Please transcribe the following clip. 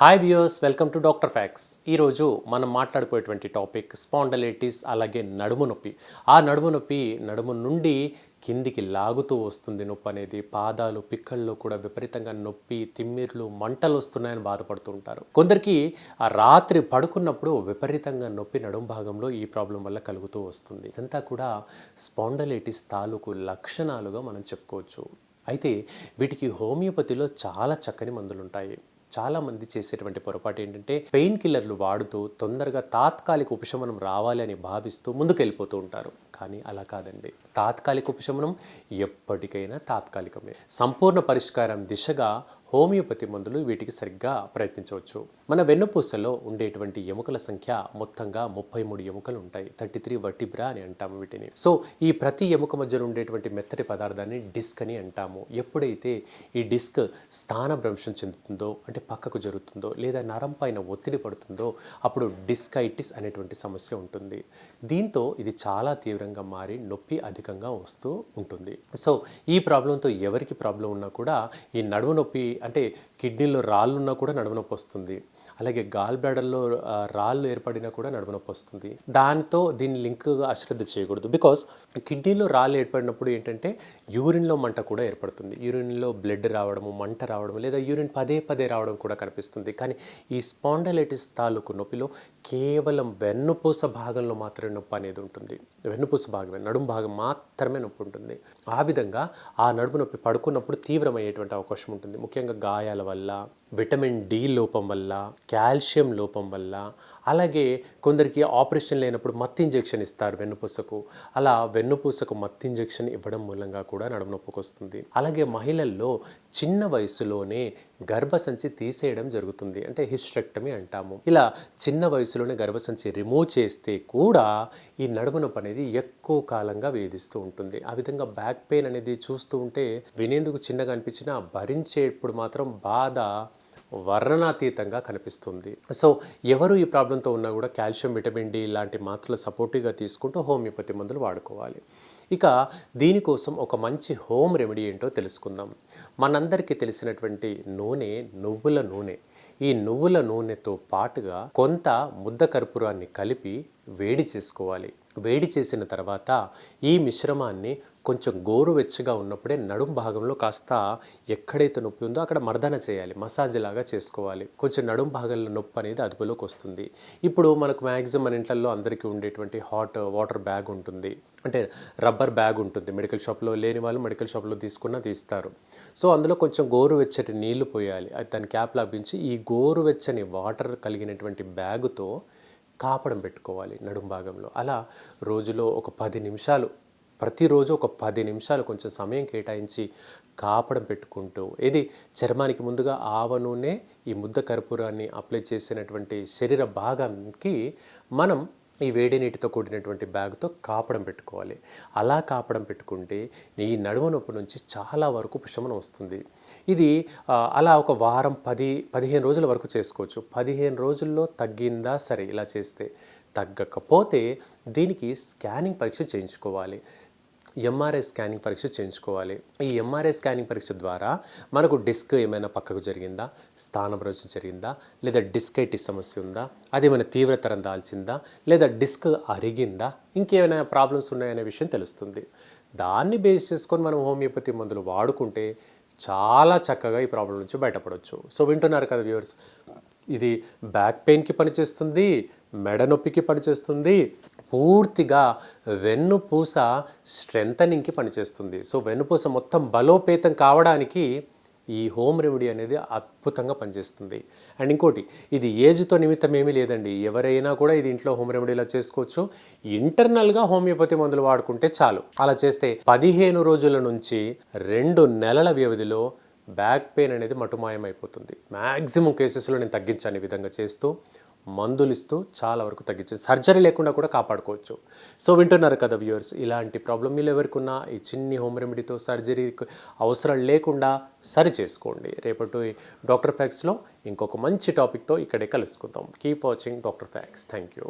Hi viewers welcome to doctor facts ఈరోజు మనం మాట్లాడిపోయేటువంటి topic spondylitis అలాగే నడుము నొప్పి. ఆ నడుము నొప్పి నడుము నుండి కిందికి లాగుతూ వస్తుంది నొప్పి అనేది. పాదాలు పిక్కల్లో కూడా విపరీతంగా నొప్పి తిమ్మిర్లు మంటలు వస్తున్నాయని బాధపడుతూ ఉంటారు. కొందరికి ఆ రాత్రి పడుకున్నప్పుడు విపరీతంగా నొప్పి నడుము భాగంలో ఈ ప్రాబ్లం వల్ల కలుగుతూ వస్తుంది. ఇదంతా కూడా స్పాండలైటిస్ తాలూకు లక్షణాలుగా మనం చెప్పుకోవచ్చు. అయితే వీటికి హోమియోపతిలో చాలా చక్కని మందులు ఉంటాయి చాలామంది చేసేటువంటి పొరపాటు ఏంటంటే పెయిన్ కిల్లర్లు వాడుతూ తొందరగా తాత్కాలిక ఉపశమనం రావాలి అని భావిస్తూ ముందుకెళ్ళిపోతూ ఉంటారు. కానీ అలా కాదండి. తాత్కాలిక ఉపశమనం ఎప్పటికైనా తాత్కాలికమే. సంపూర్ణ పరిష్కారం దిశగా హోమియోపతి మందులు వీటికి సరిగ్గా ప్రయత్నించవచ్చు. మన వెన్నుపూసలో ఉండేటువంటి ఎముకల సంఖ్య మొత్తంగా ముప్పై మూడు ఎముకలు ఉంటాయి. థర్టీ త్రీ వటిబ్రా అని అంటాము వీటిని. సో ఈ ప్రతి ఎముక మధ్యలో ఉండేటువంటి మెత్తటి పదార్థాన్ని డిస్క్ అని అంటాము. ఎప్పుడైతే ఈ డిస్క్ స్థానభ్రంశం చెందుతుందో అంటే పక్కకు జరుగుతుందో లేదా నరం పైన ఒత్తిడి పడుతుందో అప్పుడు డిస్కైటిస్ అనేటువంటి సమస్య ఉంటుంది. దీంతో ఇది చాలా తీవ్రంగా మారి నొప్పి అధికంగా వస్తూ ఉంటుంది. సో ఈ ప్రాబ్లంతో ఎవరికి ప్రాబ్లం ఉన్నా కూడా ఈ నడుము నొప్పి అంటే కిడ్నీలో రాళ్ళున్నా కూడా నడుము వస్తుంది. అలాగే గాల్ బ్లాడర్లో రాళ్ళు ఏర్పడినా కూడా నడుము వస్తుంది. దానితో దీన్ని లింక్ అశ్రద్ధ చేయకూడదు. బికాస్ కిడ్నీలో రాళ్ళు ఏర్పడినప్పుడు ఏంటంటే యూరిన్లో మంట కూడా ఏర్పడుతుంది. యూరిన్లో బ్లడ్ రావడము మంట రావడం లేదా యూరిన్ పదే పదే రావడం కూడా కనిపిస్తుంది. కానీ ఈ స్పాండలైటిస్ తాలూకు నొప్పిలో కేవలం వెన్నుపూస భాగంలో మాత్రమే నొప్పి అనేది ఉంటుంది. వెన్నుపూస భాగమే నడుము భాగం మాత్రమే నొప్పి ఉంటుంది. ఆ విధంగా ఆ నడుము నొప్పి పడుకున్నప్పుడు తీవ్రమయ్యేటువంటి అవకాశం ఉంటుంది. ముఖ్యంగా గాయాల వల్ల విటమిన్ డి లోపం వల్ల కాల్షియం లోపం వల్ల అలాగే కొందరికి ఆపరేషన్ లేనప్పుడు మత్తు ఇంజెక్షన్ ఇస్తారు వెన్నుపూసకు. అలా వెన్నుపూసకు మత్తి ఇంజెక్షన్ ఇవ్వడం మూలంగా కూడా నడుము నొప్పికి వస్తుంది. అలాగే మహిళల్లో చిన్న వయసులోనే గర్భసంచి తీసేయడం జరుగుతుంది. అంటే హిస్ట్రెక్టమీ అంటాము. ఇలా చిన్న వయసులోనే గర్భసంచి రిమూవ్ చేస్తే కూడా ఈ నడుము నొప్పి అనేది ఎక్కువ కాలంగా వేధిస్తూ ఉంటుంది. ఆ విధంగా బ్యాక్ పెయిన్ అనేది చూస్తూ ఉంటే వినేందుకు చిన్నగా అనిపించినా భరించేప్పుడు మాత్రం బాధ వర్ణనాతీతంగా కనిపిస్తుంది. సో ఎవరు ఈ ప్రాబ్లంతో ఉన్నా కూడా కాల్షియం విటమిన్ డి లాంటి మాత్రలు సపోర్టివ్గా తీసుకుంటూ హోమియోపతి మందులు వాడుకోవాలి. ఇక దీనికోసం ఒక మంచి హోమ్ రెమెడీ ఏంటో తెలుసుకుందాం. మనందరికీ తెలిసినటువంటి నూనె నువ్వుల నూనె. ఈ నువ్వుల నూనెతో పాటుగా కొంత ముద్ద కర్పూరాన్ని కలిపి వేడి చేసుకోవాలి. వేడి చేసిన తర్వాత ఈ మిశ్రమాన్ని కొంచెం గోరువెచ్చగా ఉన్నప్పుడే నడుం భాగంలో కాస్త ఎక్కడైతే నొప్పి ఉందో అక్కడ మర్దన చేయాలి. మసాజ్ లాగా చేసుకోవాలి. కొంచెం నడుం భాగంలో నొప్పి అనేది అదుపులోకి వస్తుంది. ఇప్పుడు మనకు మ్యాక్సిమం మన ఇంట్లలో అందరికీ ఉండేటువంటి హాట్ వాటర్ బ్యాగ్ ఉంటుంది. అంటే రబ్బర్ బ్యాగ్ ఉంటుంది. మెడికల్ షాప్లో లేని వాళ్ళు మెడికల్ షాప్లో తీసుకున్న తీస్తారు. సో అందులో కొంచెం గోరువెచ్చటి నీళ్ళు పోయాలి. అది దాని క్యాప్ లాభించి ఈ గోరువెచ్చని వాటర్ కలిగినటువంటి బ్యాగుతో కాపడం పెట్టుకోవాలి నడుం భాగంలో. అలా రోజులో ఒక పది నిమిషాలు ప్రతిరోజు ఒక పది నిమిషాలు కొంచెం సమయం కేటాయించి కాపడం పెట్టుకుంటూ ఇది చర్మానికి ముందుగా ఆవ నూనె ఈ ముద్ద కర్పూరాన్ని అప్లై చేసినటువంటి శరీర భాగానికి మనం ఈ వేడి నీటితో కూడినటువంటి బ్యాగ్తో కాపడం పెట్టుకోవాలి. అలా కాపడం పెట్టుకుంటే ఈ నడుము నొప్పి నుంచి చాలా వరకు ఉపశమనం వస్తుంది. ఇది అలా ఒక వారం పది పదిహేను రోజుల వరకు చేసుకోవచ్చు. పదిహేను రోజుల్లో తగ్గిందా సరే ఇలా చేస్తే తగ్గకపోతే దీనికి స్కానింగ్ పరీక్ష చేయించుకోవాలి. ఎంఆర్ఐ స్కానింగ్ పరీక్ష చేయించుకోవాలి. ఈ ఎంఆర్ఐ స్కానింగ్ పరీక్ష ద్వారా మనకు డిస్క్ ఏమైనా పక్కకు జరిగిందా? స్థానభ్రంశం జరిగిందా? లేదా డిస్కైటిస్ సమస్య ఉందా? అది ఏమైనా తీవ్రతరం దాల్చిందా? లేదా డిస్క్ అరిగిందా? ఇంకేమైనా ప్రాబ్లమ్స్ ఉన్నాయనే విషయం తెలుస్తుంది. దాన్ని బేస్ చేసుకొని మనం హోమియోపతి మందులు వాడుకుంటే చాలా చక్కగా ఈ ప్రాబ్లం నుంచి బయటపడవచ్చు సో వింటున్నారు కదా వ్యూవర్స్ ఇది బ్యాక్ పెయిన్కి పనిచేస్తుంది మెడ నొప్పికి పనిచేస్తుంది పూర్తిగా వెన్నుపూస స్ట్రెంథనింగ్కి పనిచేస్తుంది. సో వెన్నుపూస మొత్తం బలోపేతం కావడానికి ఈ హోమ్ రెమెడీ అనేది అద్భుతంగా పనిచేస్తుంది. అండ్ ఇంకోటి ఇది ఏజ్తో నిమిత్తం ఏమీ లేదండి. ఎవరైనా కూడా ఇది ఇంట్లో హోమ్ రెమెడీలా చేసుకోవచ్చు. ఇంటర్నల్గా హోమియోపతి మందులు వాడుకుంటే చాలు. అలా చేస్తే పదిహేను రోజుల నుంచి రెండు నెలల వ్యవధిలో బ్యాక్ పెయిన్ అనేది మటుమాయమైపోతుంది. మ్యాక్సిమం కేసెస్లో నేను తగ్గించాను ఈ విధంగా చేస్తూ. మందులు ఇస్తూ చాలా వరకు తగ్గించు సర్జరీ లేకుండా కూడా కాపాడుకోవచ్చు. సో వింటున్నారు కదా వ్యూవర్స్ ఇలాంటి ప్రాబ్లం మీరు ఎవరికిన్నా ఈ చిన్ని హోమ్ రెమెడీతో సర్జరీ అవసరం లేకుండా సరి చేసుకోండి. రేపటి డాక్టర్ ఫ్యాక్స్లో ఇంకొక మంచి టాపిక్తో ఇక్కడే కలుసుకుందాం. Keep watching doctor facts thank you